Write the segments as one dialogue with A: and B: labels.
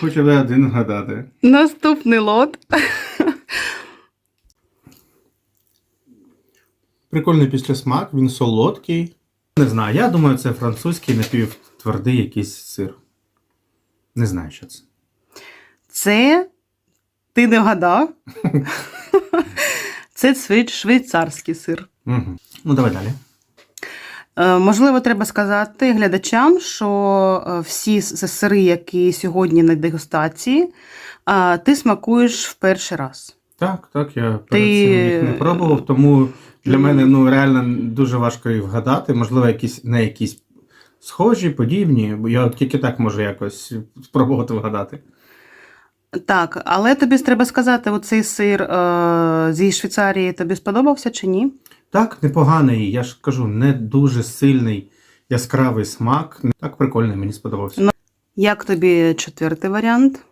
A: Хочу ви один гадати.
B: Наступний лот.
A: Прикольний післясмак, він солодкий. Не знаю, я думаю, це французький напівтвердий якийсь сир. Не знаю, що це.
B: Це ти не вгадав. Це швейцарський сир.
A: Угу. Ну, давай далі.
B: Е, Можливо, треба сказати глядачам, що е, всі сири, які сьогодні на дегустації, е, ти смакуєш в перший раз.
A: Так, так, я перед
B: Ти-
A: цим їх не пробував, тому для мене ну, реально дуже важко їх вгадати. Можливо, якісь не якісь схожі, подібні, бо я тільки так можу якось спробувати вгадати.
B: Так, але тобі треба сказати, оцей сир е, зі Швейцарії тобі сподобався чи ні?
A: Так, непоганий, я ж кажу, не дуже сильний яскравий смак. Так прикольний, мені сподобався.
B: Ну, Як тобі четвертий варіант?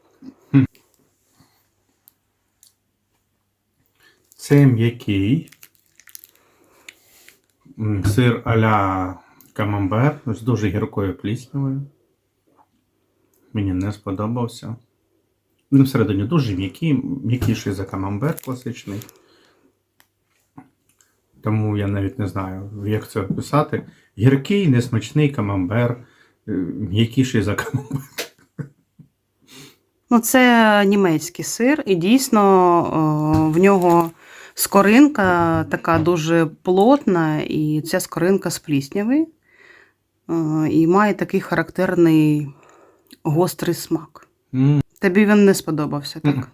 A: Це м'який сир а-ля камамбер з дуже гіркою пліснявою. Мені не сподобався. Він всередині дуже м'який, м'якіший за камамбер класичний. Тому я навіть не знаю, як це описати. Гіркий, несмачний камамбер, е, м'якіший за камамбер.
B: Ну, це німецький сир, і дійсно в нього скоринка така дуже плотна, і ця скоринка з плісняви. Е, І має такий характерний гострий смак.
A: М,
B: Тобі він не сподобався, так?
A: Мгм.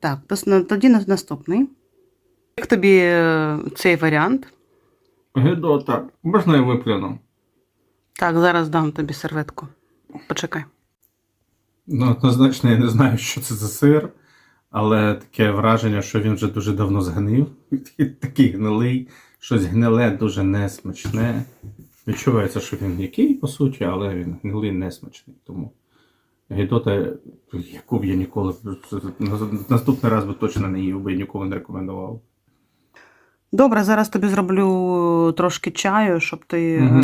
B: Так, тоді наступний. Як тобі е, цей варіант?
A: Гидота. Можна я виплюну?
B: Так, зараз дам тобі серветку. Почекай.
A: Ну, однозначно, я не знаю, що це за сир, але таке враження, що він вже дуже давно згнив. Такий гнилий, щось гниле, дуже несмачне. Відчувається, що він м'який, по суті, але він гнилий несмачний. Тому гідота, яку б я ніколи наступний раз би точно не їв, би і ніколи не рекомендував.
B: Добре, зараз тобі зроблю трошки чаю, щоб ти е,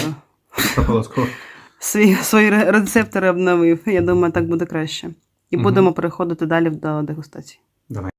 B: свої, свої рецептори обновив. Я думаю, так буде краще. І будемо переходити далі до дегустації.
A: Давай.